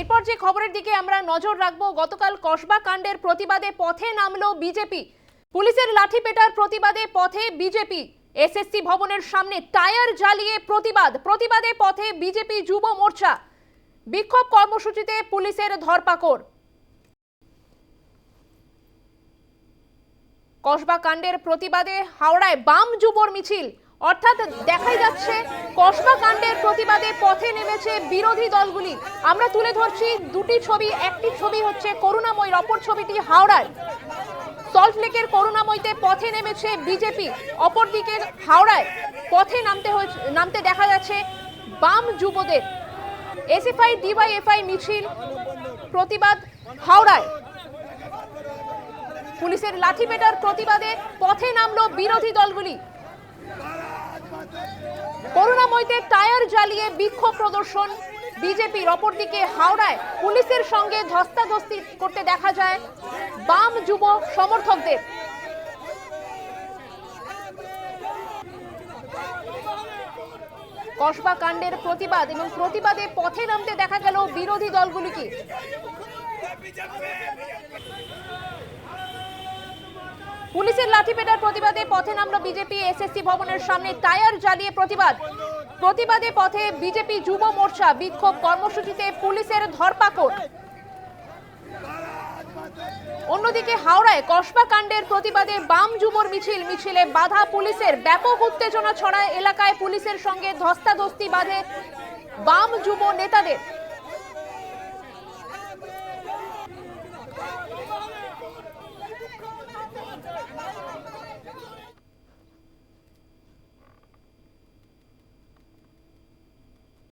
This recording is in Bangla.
এরপর যে খবরের দিকে আমরা নজর রাখব, গতকাল কসবা কাণ্ডের প্রতিবাদে পথে নামলো বিজেপি। পুলিশের লাঠিপেটার প্রতিবাদে পথে বিজেপি। এসএসসি ভবনের সামনে টায়ার জ্বালিয়ে প্রতিবাদ, প্রতিবাদে পথে বিজেপি যুব মোর্চা। বিক্ষোভ কর্মসূচিতে পুলিশের ধরপাকড়। কসবা কাণ্ডের প্রতিবাদে হাওড়ায় বাম যুবর মিছিল। অর্থাৎ দেখাই যাচ্ছে কসবা কাণ্ডের প্রতিবাদে পথে নেমেছে বিরোধী দলগুলি। আমরা তুলে ধরছি দুটি ছবি, একটি ছবি হচ্ছে করুণাময়ীর অপর ছবিটি হাওড়ায় সল্টলেকের করুণাময়ীতে পথে নেমেছে বিজেপি অপরদিকে হাওড়ায় পথে নামতে হয়েছে নামতে দেখা যাচ্ছে বাম যুবদের। এসএফআই, ডিওয়াইএফআই মিছিল, প্রতিবাদ হাওড়ায়। পুলিশের লাঠিপেটার প্রতিবাদে পথে নামলো বিরোধী দলগুলি। করুণাময়ীতে টায়ার জ্বালিয়ে বিক্ষোভ প্রদর্শন। বিজেপির অপরদিকে হাওড়ায় পুলিশের সঙ্গে ধস্তাধস্তি করতে দেখা যায় বাম যুব সমর্থকদের। কসবা কাণ্ডের প্রতিবাদ এবং প্রতিবাদে পথে নামতে দেখা গেল বিরোধী দলগুলিকে। পুলিশের লাঠিপেটার প্রতিবাদে পথে নামলো বিজেপি এসএসসি ভবনের সামনে টায়ার জ্বালিয়ে প্রতিবাদ। প্রতিবাদে পথে বিজেপি যুব মোর্চা বিক্ষোভ কর্মসূচিতে পুলিশের ধরপাকড়। অন্যদিকে হাওড়ায় কসবা কাণ্ডের প্রতিবাদে বাম যুবর মিছিল, মিছিলে বাধা পুলিশের ব্যাপক উত্তেজনা ছড়ায় এলাকায় পুলিশের সঙ্গে ধস্তাধস্তি বাঁধে বাম যুব নেতাদের।